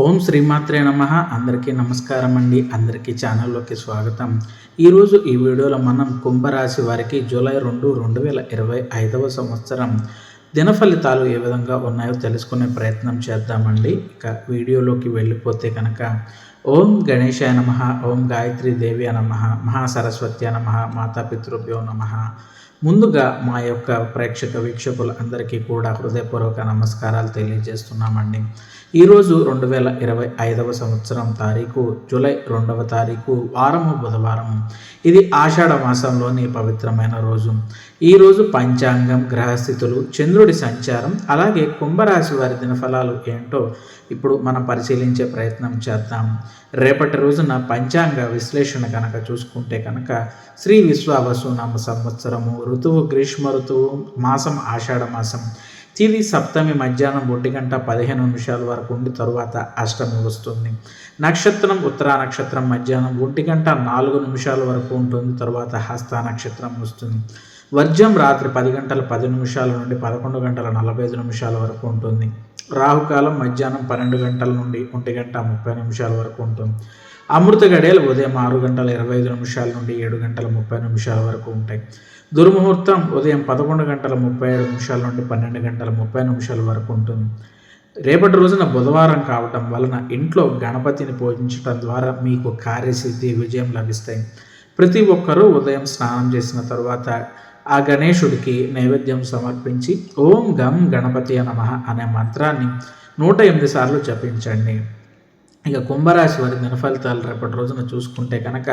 ఓం శ్రీమాత్రే నమ. అందరికీ నమస్కారం అండి. అందరికీ ఛానల్లోకి స్వాగతం. ఈరోజు ఈ వీడియోలో మనం కుంభరాశి వారికి జూలై రెండు రెండు వేల ఇరవై ఐదవ సంవత్సరం దిన ఫలితాలు ఏ విధంగా ఉన్నాయో తెలుసుకునే ప్రయత్నం చేద్దామండి. ఇక వీడియోలోకి వెళ్ళిపోతే కనుక ఓం గణేశాయ నమ ఓం గాయత్రి దేవి నమ మహాసరస్వత్య నమ మాతాపితృభ్యో నమ. ముందుగా మా యొక్క ప్రేక్షక వీక్షకులు అందరికీ కూడా హృదయపూర్వక నమస్కారాలు తెలియజేస్తున్నామండి. ఈరోజు రెండు వేల ఇరవై ఐదవ సంవత్సరం తారీఖు జూలై రెండవ తారీఖు వారము బుధవారం ఇది ఆషాఢ మాసంలోని పవిత్రమైన రోజు. ఈరోజు పంచాంగం గ్రహస్థితులు చంద్రుడి సంచారం అలాగే కుంభరాశి వారి దినఫలాలు ఏంటో ఇప్పుడు మనం పరిశీలించే ప్రయత్నం చేద్దాం. రేపటి రోజున పంచాంగ విశ్లేషణ కనుక చూసుకుంటే కనుక శ్రీ విశ్వావసు నామ సంవత్సరము ఋతువు గ్రీష్మ ఋతువు మాసం ఆషాఢ మాసం. తిది సప్తమి మధ్యాహ్నం ఒంటి గంట పదిహేను నిమిషాల వరకు ఉండి తరువాత అష్టమి వస్తుంది. నక్షత్రం ఉత్తరా నక్షత్రం మధ్యాహ్నం ఒంటి గంట నాలుగు నిమిషాల వరకు ఉంటుంది తరువాత హస్త నక్షత్రం వస్తుంది. వర్జం రాత్రి పది గంటల పది నిమిషాల నుండి పదకొండు గంటల నలభై ఐదు నిమిషాల వరకు ఉంటుంది. రాహుకాలం మధ్యాహ్నం పన్నెండు గంటల నుండి ఒంటి గంట ముప్పై నిమిషాల వరకు ఉంటుంది. అమృత గడియలు ఉదయం ఆరు గంటల ఇరవై ఐదు నిమిషాల నుండి ఏడు గంటల ముప్పై నిమిషాల వరకు ఉంటాయి. దుర్ముహూర్తం ఉదయం పదకొండు గంటల ముప్పై ఏడు నిమిషాల నుండి పన్నెండు గంటల ముప్పై నిమిషాల వరకు ఉంటుంది. రేపటి రోజున బుధవారం కావటం వలన ఇంట్లో గణపతిని పూజించడం ద్వారా మీకు కార్యసిద్ధి విజయం లభిస్తాయి. ప్రతి ఒక్కరూ ఉదయం స్నానం చేసిన తర్వాత ఆ గణేశుడికి నైవేద్యం సమర్పించి ఓం గం గణపతి నమ అనే మంత్రాన్ని నూట ఎనిమిది సార్లు జపించండి. ఇక కుంభరాశి వారి దినఫలితాలు రేపటి రోజున చూసుకుంటే కనుక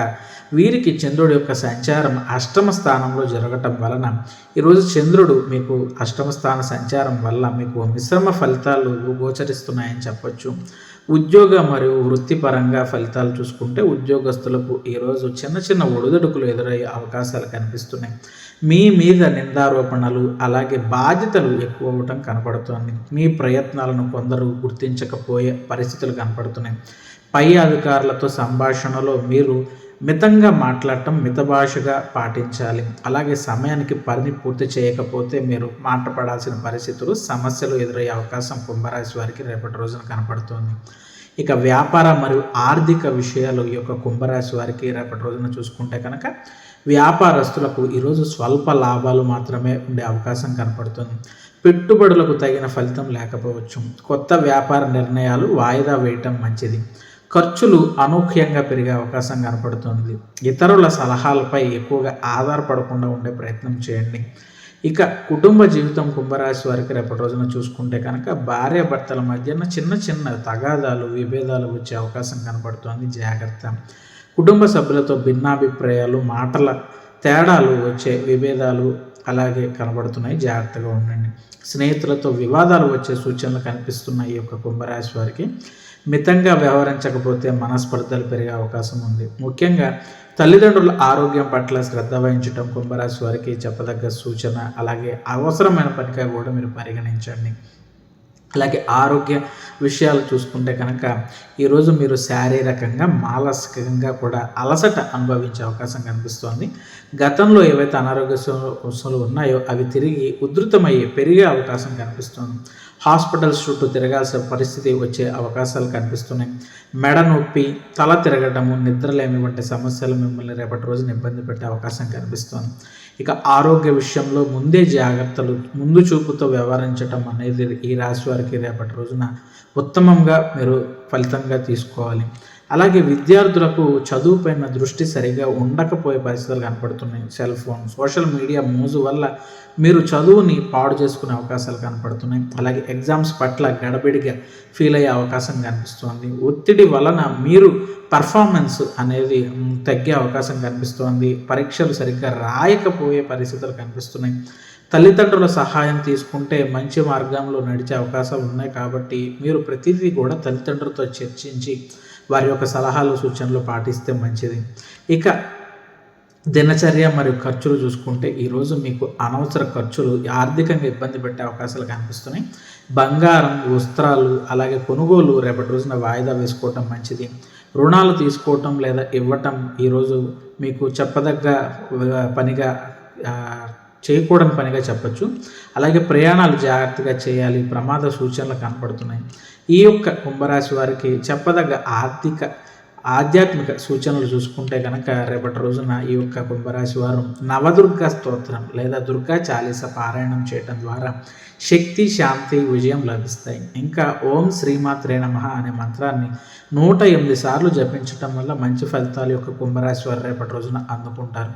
వీరికి చంద్రుడి యొక్క సంచారం అష్టమ స్థానంలో జరగటం వలన ఈరోజు చంద్రుడు మీకు అష్టమ స్థాన సంచారం వల్ల మీకు మిశ్రమ ఫలితాలు గోచరిస్తున్నాయని చెప్పొచ్చు. ఉద్యోగ మరియు వృత్తిపరంగా ఫలితాలు చూసుకుంటే ఉద్యోగస్తులకు ఈరోజు చిన్న చిన్న ఒడిదొడుకులు ఎదురయ్యే అవకాశాలు కనిపిస్తున్నాయి. మీ మీద నిందారోపణలు అలాగే బాధ్యతలు ఎక్కువ అవ్వటం కనపడుతోంది. మీ ప్రయత్నాలను కొందరు గుర్తించకపోయే పరిస్థితులు కనపడుతున్నాయి. పై అధికారులతో సంభాషణలో మీరు మితంగా మాట్లాడటం మిత భాషగా పాటించాలి. అలాగే సమయానికి పని పూర్తి చేయకపోతే మీరు మాట్లాడాల్సిన పరిస్థితులు సమస్యలు ఎదురయ్యే అవకాశం కుంభరాశి వారికి రేపటి రోజున కనపడుతుంది. ఇక వ్యాపార మరియు ఆర్థిక విషయాలు ఈ యొక్క కుంభరాశి వారికి రేపటి రోజున చూసుకుంటే కనుక వ్యాపారస్తులకు ఈరోజు స్వల్ప లాభాలు మాత్రమే ఉండే అవకాశం కనపడుతుంది. పెట్టుబడులకు తగిన ఫలితం లేకపోవచ్చు. కొత్త వ్యాపార నిర్ణయాలు వాయిదా వేయటం మంచిది. ఖర్చులు అనూహ్యంగా పెరిగే అవకాశం కనపడుతుంది. ఇతరుల సలహాలపై ఎక్కువగా ఆధారపడకుండా ఉండే ప్రయత్నం చేయండి. ఇక కుటుంబ జీవితం కుంభరాశి వారికి రేపటి రోజున చూసుకుంటే కనుక భార్య భర్తల మధ్యన చిన్న చిన్న తగాదాలు విభేదాలు వచ్చే అవకాశం కనపడుతోంది. జాగ్రత్త. కుటుంబ సభ్యులతో భిన్నాభిప్రాయాలు మాటల తేడాలు వచ్చే విభేదాలు అలాగే కనబడుతున్నాయి. జాగ్రత్తగా ఉండండి. స్నేహితులతో వివాదాలు వచ్చే సూచనలు కనిపిస్తున్నాయి ఈ యొక్క కుంభరాశి వారికి మితంగా వ్యవహరించకపోతే మనస్పర్ధలు పెరిగే అవకాశం ఉంది. ముఖ్యంగా తల్లిదండ్రుల ఆరోగ్యం పట్ల శ్రద్ధ వహించడం కుంభరాశి వారికి చెప్పదగ్గ సూచన అలాగే అవసరమైన పనిగా కూడా మీరు పరిగణించండి. అలాగే ఆరోగ్య విషయాలు చూసుకుంటే కనుక ఈరోజు మీరు శారీరకంగా మానసికంగా కూడా అలసట అనుభవించే అవకాశం కనిపిస్తోంది. గతంలో ఏవైతే అనారోగ్య సమస్యలు ఉన్నాయో అవి తిరిగి ఉధృతమయ్యే పెరిగే అవకాశం కనిపిస్తోంది. హాస్పిటల్స్ చుట్టూ తిరగాల్సిన పరిస్థితి వచ్చే అవకాశాలు కనిపిస్తున్నాయి. మెడ నొప్పి తల తిరగడము నిద్రలేమి వంటి సమస్యలు మిమ్మల్ని రేపటి రోజున ఇబ్బంది పెట్టే అవకాశం కనిపిస్తుంది. ఇక ఆరోగ్య విషయంలో ముందే జాగ్రత్తలు ముందు చూపుతో వ్యవహరించడం అనేది ఈ రాశి వారికి రేపటి రోజున ఉత్తమంగా మీరు ఫలితంగా తీసుకోవాలి. అలాగే విద్యార్థులకు చదువుపైన దృష్టి సరిగా ఉండకపోయే పరిస్థితులు కనపడుతున్నాయి. సెల్ ఫోన్ సోషల్ మీడియా మోజు వల్ల మీరు చదువుని పాడు చేసుకునే అవకాశాలు కనపడుతున్నాయి. అలాగే ఎగ్జామ్స్ పట్ల గడబిడిగా ఫీల్ అయ్యే అవకాశం కనిపిస్తోంది. ఒత్తిడి వలన మీరు పర్ఫార్మెన్స్ అనేది తగ్గే అవకాశం కనిపిస్తోంది. పరీక్షలు సరిగ్గా రాయకపోయే పరిస్థితులు కనిపిస్తున్నాయి. తల్లిదండ్రుల సహాయం తీసుకుంటే మంచి మార్గంలో నడిచే అవకాశాలు ఉన్నాయి కాబట్టి మీరు ప్రతిదీ కూడా తల్లిదండ్రులతో చర్చించి వారి యొక్క సలహాలు సూచనలు పాటిస్తే మంచిది. ఇక దినచర్య మరియు ఖర్చులు చూసుకుంటే ఈరోజు మీకు అనవసర ఖర్చులు ఆర్థికంగా ఇబ్బంది పెట్టే అవకాశాలు కనిపిస్తున్నాయి. బంగారం వస్త్రాలు అలాగే కొనుగోలు రేపటి రోజున వాయిదా వేసుకోవటం మంచిది. రుణాలు తీసుకోవటం లేదా ఇవ్వటం ఈరోజు మీకు చెప్పదగ్గ పనిగా చేయకూడని పనిగా చెప్పచ్చు. అలాగే ప్రయాణాలు జాగ్రత్తగా చేయాలి. ప్రమాద సూచనలు కనపడుతున్నాయి. ఈ యొక్క కుంభరాశి వారికి చెప్పదగ్గ ఆర్థిక ఆధ్యాత్మిక సూచనలు చూసుకుంటే కనుక రేపటి రోజున ఈ యొక్క కుంభరాశి వారు నవదుర్గ స్తోత్రం లేదా దుర్గా చాలీస పారాయణం చేయడం ద్వారా శక్తి శాంతి విజయం లభిస్తాయి. ఇంకా ఓం శ్రీమాత్రే నమ అనే మంత్రాన్ని నూట ఎనిమిది సార్లు జపించటం వల్ల మంచి ఫలితాలు యొక్క కుంభరాశి వారు రేపటి రోజున అందుకుంటారు.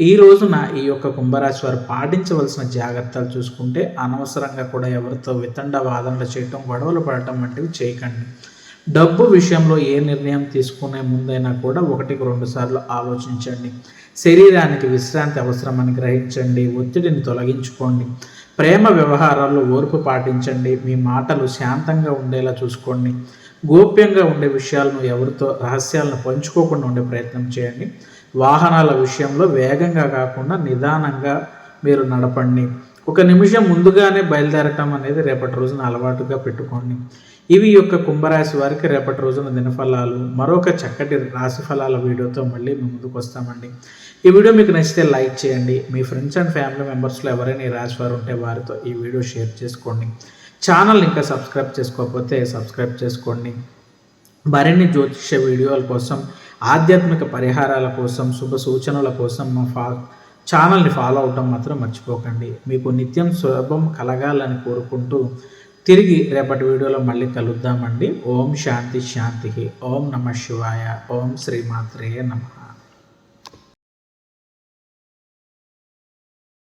ఈ రోజున ఈ యొక్క కుంభరాశి వారు పాటించవలసిన జాగ్రత్తలు చూసుకుంటే అనవసరంగా కూడా ఎవరితో వితండ వాదనలు చేయటం గొడవలు పడటం వంటివి చేయకండి. డబ్బు విషయంలో ఏ నిర్ణయం తీసుకునే ముందైనా కూడా ఒకటికి రెండు సార్లు ఆలోచించండి. శరీరానికి విశ్రాంతి అవసరమని గ్రహించండి. ఒత్తిడిని తొలగించుకోండి. ప్రేమ వ్యవహారాల్లో ఓర్పు పాటించండి. మీ మాటలు శాంతంగా ఉండేలా చూసుకోండి. గోప్యంగా ఉండే విషయాలను ఎవరితో రహస్యాలను పంచుకోకుండా ఉండే ప్రయత్నం చేయండి. వాహనాల విషయంలో వేగంగా కాకుండా నిదానంగా మీరు నడపండి. ఒక నిమిషం ముందుగానే బయలుదేరటం అనేది రేపటి రోజున అలవాటుగా పెట్టుకోండి. ఇవి యొక్క కుంభరాశి వారికి రేపటి రోజున దినఫలాలు మరొక చక్కటి రాశి ఫలాల వీడియోతో మళ్ళీ మీ ముందుకు వస్తామండి. ఈ వీడియో మీకు నచ్చితే లైక్ చేయండి. మీ ఫ్రెండ్స్ అండ్ ఫ్యామిలీ మెంబర్స్లో ఎవరైనా ఈ రాశి వారు ఉంటే వారితో ఈ వీడియో షేర్ చేసుకోండి. ఛానల్ ఇంకా సబ్స్క్రైబ్ చేసుకోకపోతే సబ్స్క్రైబ్ చేసుకోండి. మరిన్ని జ్యోతిష వీడియోల కోసం ఆధ్యాత్మిక పరిహారాల కోసం శుభ సూచనల కోసం మా ఫా ఛానల్ని ఫాలో అవటం మాత్రం మర్చిపోకండి. మీకు నిత్యం శుభం కలగాలని కోరుకుంటూ తిరిగి రేపటి వీడియోలో మళ్ళీ కలుద్దామండి. ఓం శాంతి శాంతి. ఓం నమ శివాయ. ఓం శ్రీమాత్రేయ నమ.